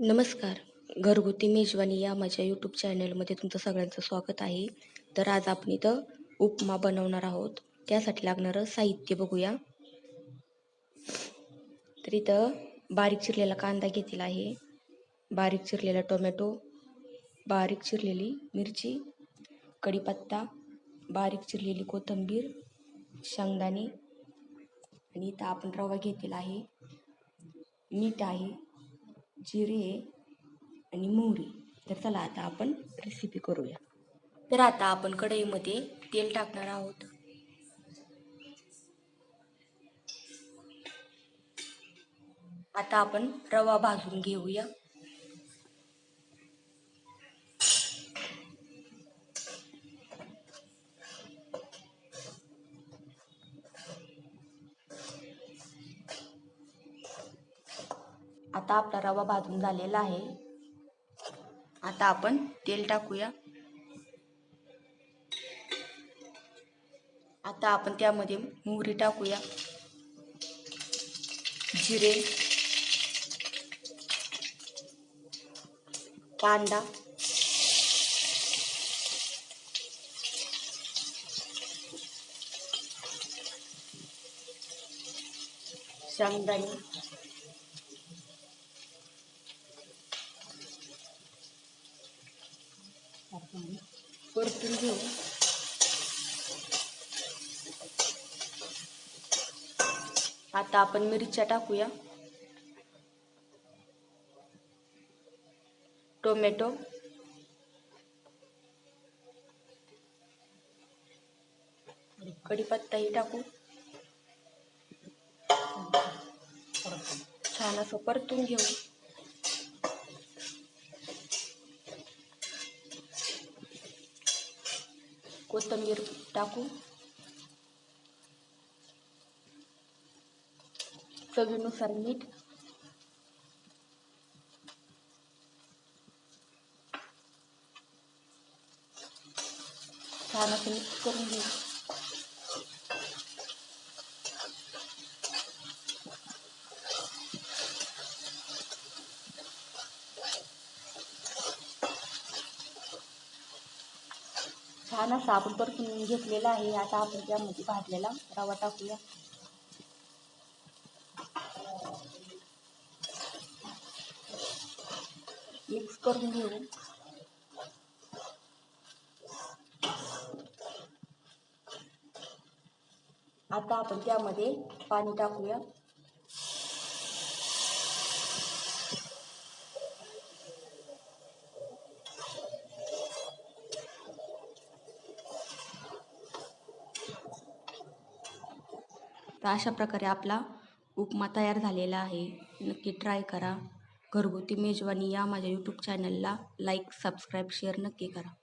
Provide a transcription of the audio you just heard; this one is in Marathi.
नमस्कार. घरगुती मेजवानी या माझ्या यूट्यूब चॅनलमध्ये तुमचं सगळ्यांचं स्वागत आहे. तर आज आपण इथं उपमा बनवणार आहोत. त्यासाठी लागणारं साहित्य बघूया. तर इथं बारीक चिरलेला कांदा घेतलेला आहे. बारीक चिरलेला टोमॅटो बारीक चिरलेली मिरची कढीपत्ता बारीक चिरलेली कोथिंबीर शेंगदाणे आणि इथं आपण रवा घेतलेला आहे. मीठ आहे. जिरे आणि मोहरी तर चला आता आपण रेसिपी करूया. तर आता आपण कढईमध्ये तेल टाकणार आहोत. आता आपण रवा भाजून घेऊया. आता आपला रवा भाजून झालेला आहे. आता आपण तेल टाकूया. आता आपण त्यामध्ये मोहरी टाकूया. जिरे. कांदा. शेंगदाणे. परतून घेऊ. आता आपण मिरच्या टाकूया. टोमॅटो. कढीपत्ताही टाकू. छान असं परतून घेऊ. कोथिंबीर टाकू चवीनुसार मीठ छान असं मिक्स करून घेऊ छान असं आपण परतून घेतलेला आहे. आता आपण त्यामध्ये भाजलेला रवा टाकूया. मिक्स करून घेऊ. आता आपण त्यामध्ये पाणी टाकूया. तर अशा प्रकारे आपला उपमा तयार झालेला आहे. नक्की ट्राय करा. घरगुती मेजवानी या माझ्या यूट्यूब चॅनलला लाईक सबस्क्राईब शेअर नक्की करा.